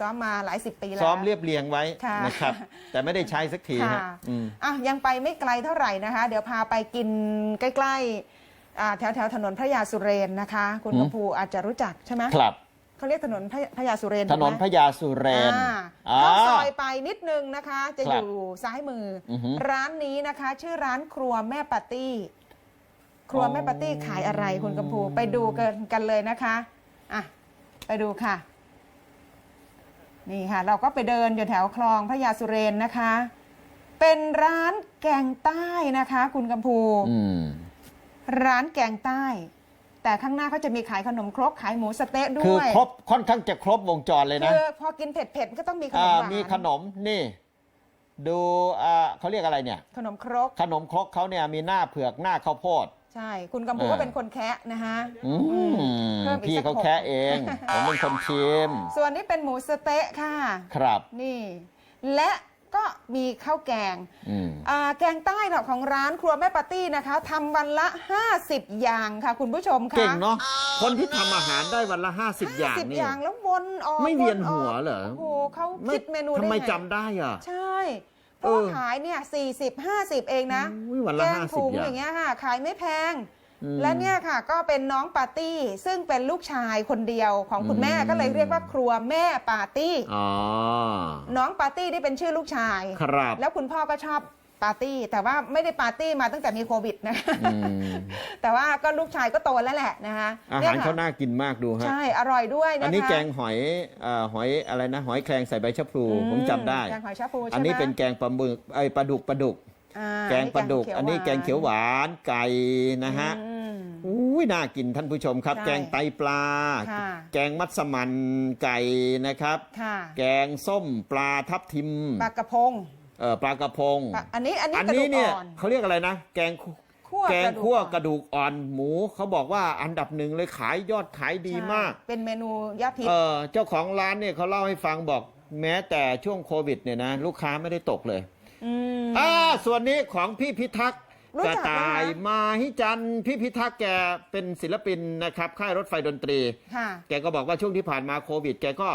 ซ้อมมาหลายสิบปีแล้ว ซ้อมเรียบเรียงไว้ค่ะ นะครับ แต่ไม่ได้ใช้สักทีฮะค่ะอืม อะยังไปไม่ไกลเท่าไหร่นะคะ เดี๋ยวพาไปกินใกล้ๆอ่าแถวแถวๆถนนพระยาสุเรนนะคะ คุณหืม กำพูอาจจะรู้จักใช่ไหมครับ เขาเรียกถนนพระพระยาสุเรนถนนถูกพไหมญาสุเรนอ่าอ่าเข้าซอยไปนิดนึงนะคะ จะคอรับยู่ซ้ายมือออฮึร้านนี้นะคะ ชื่อร้านครัวแม่ปาร์ตี้ ครัวแม่ปาร์ตี้ขายอะไรคุณกำพูไปดูกันกันเลยนะคะอะไปดูค่ะ นี่ค่ะ เราก็ไปเดินอยู่แถวคลองพระยาสุเรนนะคะ เป็นร้านแกงใต้นะคะ คุณกำพูอืมร้านแกงใต้ แต่ข้างหน้าเขาจะมีขายขนมครกขายหมูสะเต๊ะด้คือวยครบค่อนข้างจะครบวงจรเลยนะคือพอกินเผ็ดๆก็ต้องมีขนอ่ามหวานมีขนมนี่ ดูอ่าเขาเรียกอะไรเนี่ย ขนมครกขนมครกเขาเนี่ยมีหน้าเผือกหน้าข้าวโพด ใช่ คุณกำพูอ่าก็เป็นคนแคะนะคะอืมเพิ่มอีกพี่สักเขาหกแค่เอง ผมเป็นคนชิม ส่วนนี้เป็นหมูสะเต๊ะค่ะ ครับ นี่ และก็มีข้าวแกงอืม อ่าแกงใต้ของร้านครัวแม่ปาร์ตี้นะคะทำวันละ 50 อย่างค่ะ คุณผู้ชมค่ะเก่งเนาะ คนที่ทำอาหารได้วันละ 50 อย่างสิบนี่อย่างแล้ววนออกไม่เวียนออกหัวเหรอ โอ้โหเขาไม่คิดเมนูได้ทำไมงจำได้อะ ใช่ เพราะว่าเออขายเนี่ย40 50เองนะอุ้ยวันละแกง50ถุงอย่างอย่างเงี้ยค่ะขายไม่แพงอืมและเนี่ยค่ะก็เป็นน้องปาร์ตี้ ซึ่งเป็นลูกชายคนเดียวของคุณแม่อืมก็เลยเรียกว่าครัวแม่ปาร์ตี้อ๋อน้องปาร์ตี้นี่เป็นชื่อลูกชายครับแล้วคุณพ่อก็ชอบ ปาร์ตี้แต่ว่าไม่ได้ปาร์ตี้มาตั้งแต่มีโควิดนะอืมแต่ว่าก็ลูกชายก็โตแล้วแหละนะคะอานี่หารยค่ะเขาน่ากินมากดูฮะใช่อร่อยด้วยนะคะอันนี้แกงหอยเอ่อหอยอะไรนะหอยแครงใส่ใบชะพลูอืผมจำได้แกงหอยชาพูใช่ไหมอันนี้เป็นแกงปลาหมึกไอยปลาดุกปลาดุกอ่าแกงปลาดุก อันนี้แกงเขียวหานวานไก่นะฮะอืมอุ้ยน่ากินท่านผู้ชมครับใช่แกงไตปลาค่ะแกงมัสมั่นไก่นะครับค่ะแกงส้มปลาทับทิมปลากระพง เอ่อปลากระพงปลาอันนี้อันนี้อันกระดูนี้กเนี่ยอ่อนเขาเรียกอะไรนะ แกงคั่วแกงระดูคั่วอ่อนกระดูกอ่อนหมูเขาบอกว่าอันดับหนึ่งเลยขายยอดขายดีมาก ใช่เป็นเมนูยอดฮิต เออเจ้าของร้านเนี่ยเขาเล่าให้ฟังบอกแม้แต่ช่วงโควิดเนี่ยนะ ลูกค้าไม่ได้ตกเลยมอ่าส่วนนี้ของพี่พิทักษ์ รู้กระจักไหมต่ายคะมาฮิจันทร์พี่พิทักษ์แกเป็นศิลปินนะครับค่ายรถไฟดนตรี ค่ะ แกก็บอกว่าช่วงที่ผ่านมาโควิด แกก็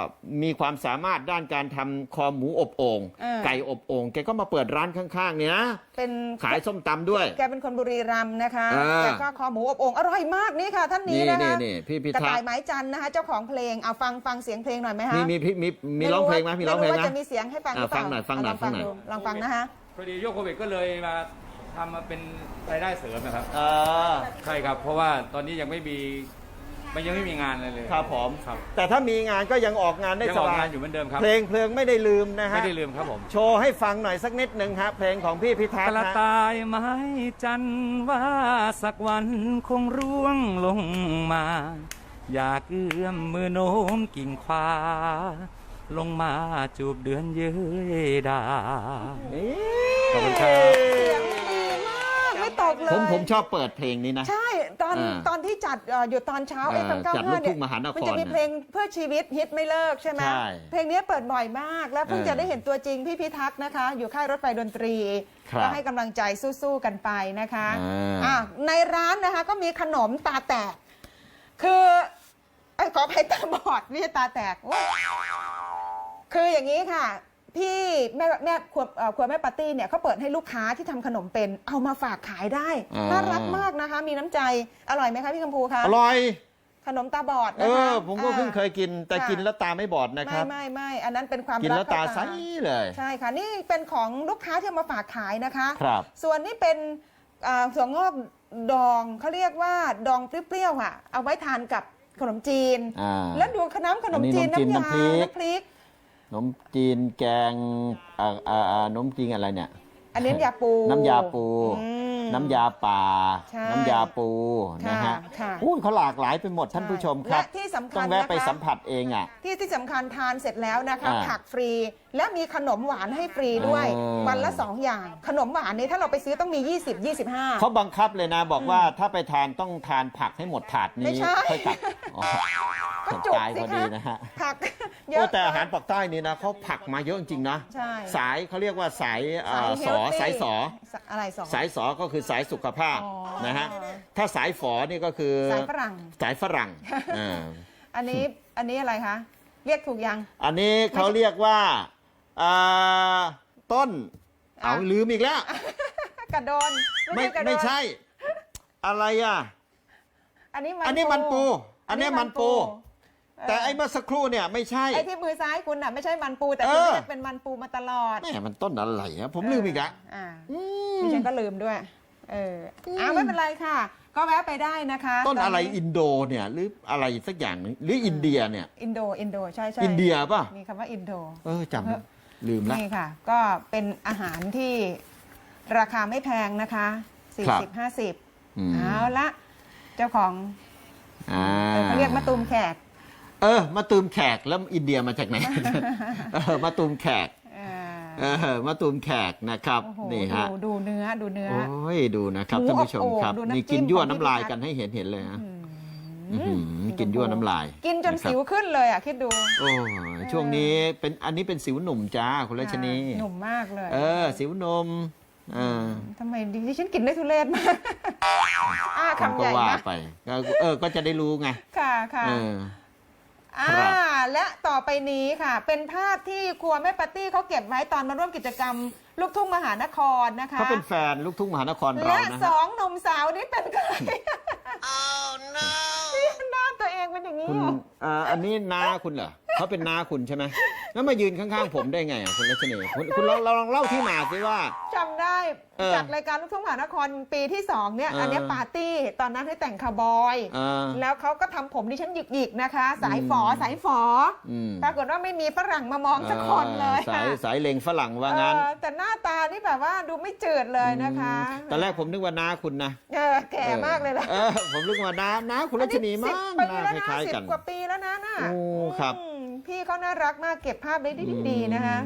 มีความสามารถด้านการทำคอหมูอบโอ่งเออ ไก่อบโอ่งแกก็มาเปิดร้านข้าง ๆ เนี่ยนะเป็นขายส้มตำด้วย แกเป็นคนบุรีรัมย์นะคะอ่า แกก็คอหมูอบโอ่งอร่อยมากนี่ค่ะ ท่านนี้นี่นะคะนี่นี่พี่พิกระทัต่ากยษ์ไม้จันทร์นะคะ เจ้าของเพลงเอาฟังฟังเสียงเพลงหน่อยไหมคะมีมีพี่มีมีร้องเพลงไหมมีร้องเพลงไม่ไหม ว่าจะมีเสียงให้ฟังหรือเปล่าอ่าฟังหน่อยฟังหน่อยเาลฟังหน่อยดูลองฟังนะคะ พอดีโยกโควิดก็เลยมา ทำมาเป็นรายได้เสริมนะครับ เออ ใช่ครับ เพราะว่าตอนนี้ยังไม่มีมันยังไม่มีงานอะไรเลยครับผม ครับแต่ถ้ามีงานก็ยังออกงานได้ยังสออกบายงานอยู่เหมือนเดิมครับ เพลงเพลงไม่ได้ลืมนะฮะ ไม่ได้ลืมครับผมโชว์ให้ฟังหน่อยสักนิดหนึ่งฮะเพลงของพี่พิทักกษ์ระนะต่ายไม้จันทร์ว่าสักวันคงร่วงลงมา อยากเอื้อมมือโน้มกิ่งควาลงมาจูบเดือนเย้ยดา นี่ขอบคุณครับเสียงดีมา กไม่ตกเลยผมผมชอบเปิดเพลงนี้นะ ใช่ตอนอ่าตอนที่จัดเอ่ออยู่ตอนเช้าเออเอ็มเก้าจัดลูห้ากทุ่งมหานครมันจะมีเพลงเพื่อชีวิตฮิตไม่เลิกใช่ไหมใช่เพลงนี้เปิดบ่อยมาก แล้วเพิ่งเออจะได้เห็นตัวจริงพี่พิทักษ์นะคะ อยู่ค่ายรถไฟดนตรีครับก็ให้กำลังใจสู้ๆกันไปนะคะอ่า อะในร้านนะคะก็มีขนมตาแตก คือไอ้ยขออภัยตาบอดไม่ใช่ตาแตกโอ๊ยคืออย่างนี้ค่ะ พี่แม่แม่ครัวเอ่อครัวแม่ปาร์ตี้เนี่ยเขาเปิดให้ลูกค้าที่ทำขนมเป็นเอามาฝากขายได้อ่าน่ารักมากนะคะ มีน้ำใจอร่อยไหมคะพี่กัมพูคะอร่อย ขนมตาบอดเอนะคะอ ผมก็เพิ่งเคยกิน แต่ค่ะกินแล้วตาไม่บอดนะคไม่รับ ไม่ไม่อันนั้นเป็นความกินรัแล้วตาเข้ใสเลย ใช่ค่ะ นี่เป็นของลูกค้าที่เอามาฝากขายนะคะ ครับ ส่วนนี้เป็นอ่าถั่วงอกดองเขาเรียกว่าดองเปรี้ยวๆค่ะ เอาไว้ทานกับขนมจีน อ่าแล้วดูขนมขนมจีนอันนี้น้ำขนมจีนยาน้ำพริกน้ำพริกข นมจีนแกงอ่าอ่าอ่าขนมจีนอะไรเนี่ย อันนี้น้ำยาปูน้ำยาปู อืม น้ำยาป่า ใช่น้ำยาปูนะฮะค่ะค่ะอุ้ยเขาหลากหลายไปหมดท่านผู้ชมครับ และที่สำคัญต้องแวะไปนะคะ สัมผัสเองอะ ที่ที่สำคัญทานเสร็จแล้วนะคะ อ่าผักฟรี และมีขนมหวานให้ฟรีด้วยอ่าวันละสองอย่าง ขนมหวานนี้ถ้าเราไปซื้อต้องมี 20 25 เขาบังคับเลยนะ บอกว่าถ้าไปทานต้องทานผักให้หมดถาดไม่นี้ใช่ ค่อยกลับอ๋อ ก็จุกตายสิพอคะดีนะฮะผัก เยโอ้อะ แต่อาหารปากใต้นี่นะเขาผักมาเยอะจริงๆนะใช่ สายเขาเรียกว่าสายเอ่อสสาอย healthy สายสอ อะไรสอ สายสอก็คือสายสุขภาพอ๋อนะฮะถ้าสายฝอนี่ก็คือสายฝรั่ง สายฝรั่งอ่าอันนี้อันนี้อะไรคะ เรียกถูกยัง อันนี้เขาเรียกว่าอ่าต้น อะ เอาลืมอีกแล้ว กระโดนไม่กระโดนไม่ใช่ อะไรอะ อันนี้มันอันนี้มันปูอันนี้มันปูเออ แต่ไอ้เมื่อสักครู่เนี่ยไม่ใช่ ไอ้ที่มือซ้ายคุณน่ะไม่ใช่มันปูแต่เอคุณอเรียกเป็นมันปูมาตลอดแม่มันต้นอะไรนะผมลืมอีกแล้วอ่าอืมดิฉันก็ลืมด้วย เอออ่าไม่เป็นไรค่ะ ก็แวะไปได้นะคะ ต้นอะไรตอินโดเนี่ยหรืออะไรสักอย่างหนึงหรืออินเดียเนี่ย อินโดอินโดใช่ใช่อินเดียป่ะมีคำว่าอินโด เออจำลืมละนี่ค่ะ ก็เป็นอาหารที่ราคาไม่แพงนะคะครับ40 50อืมเอาละเจ้าของอ่าเออเขาเรียกมะตูมแขก เออมาตูมแขกแล้วอินเดียมาจากไหน เออมาตูมแขกเอเออมาตูมแขกนะครับโอ้โหนี่ฮะดูดูเนื้อดูเนื้อ โอ้ยดูนะครับหมูท่านผู้ชมอบโอ่งครับดูน้ำนี่จิ้กิมนยั่วของพี่น้ำลายพิพัฒน์กันให้เห็นเห็นเลยฮะอืมอื้อหือกินยั่วน้ำลายกินจนนะครับสิวขึ้นเลยอะ คิดดูโอ้ยช่วงนี้เป็นอันนี้เป็นสิวหนุ่มจ้าคุณรัชนีอ่าหนุ่มมากเลยเออ สิวนมเออทำไมดิฉันกินได้ทุเรศมากอ่าผมคำก็ใหญ่ว่านะไปก็เออก็จะได้รู้ไงค่ะค่ะ เออ อ่าครับและต่อไปนี้ค่ะ เป็นภาพที่ครัวแม่ปาร์ตี้เขาเก็บไว้ตอนมาร่วมกิจกรรม ลูกทุ่งมหานครนะคะเขาเป็นแฟนลูกทุ่งมหานครเราและนะสฮะองหนุ่มสาวนี่เป็นใครนี่หน้าตัวเองเป็นอย่างนี้คุณเหรอเอ่ออันนี้น้าคุณเหรอ เขาเป็นน้าคุณใช่ไหมแล้วมายืนข้างๆผมได้ไงอะคุณรัชนีคุณคุณลองลองเล่าที่มาสิว่า จำได้เออจากรายการลูกทุ่งมหานครปีที่สองเนี่ย เอออั อันเนี้ยปาร์ตี้ตอนนั้นให้แต่งคาวบอยเออแล้วเขาก็ทำผมดิฉันหยิกๆนะคะ สายฝออืมสายฝออืมปรากฏว่าไม่มีฝรั่งมามองสักคนเลยออสายค่ะสายเลงฝรั่งว่างั้นเออแต่หน้าตานี่แบบว่าดูไม่จืดเลยนะคะอืมตอนแรกผมนึกว่าน้าคุณนะเออแก่มากเลยนะเออผมนึกว่าน้าน้าคุณรัชนีมากอันหนี้น้าสิบปีแล้วนะคล้ายสิๆบกัน กว่าปีแล้วนะน่ะโอ้ครับ อืม พี่เขาน่ารักมากเก็บภาพได้ดีๆนะคะ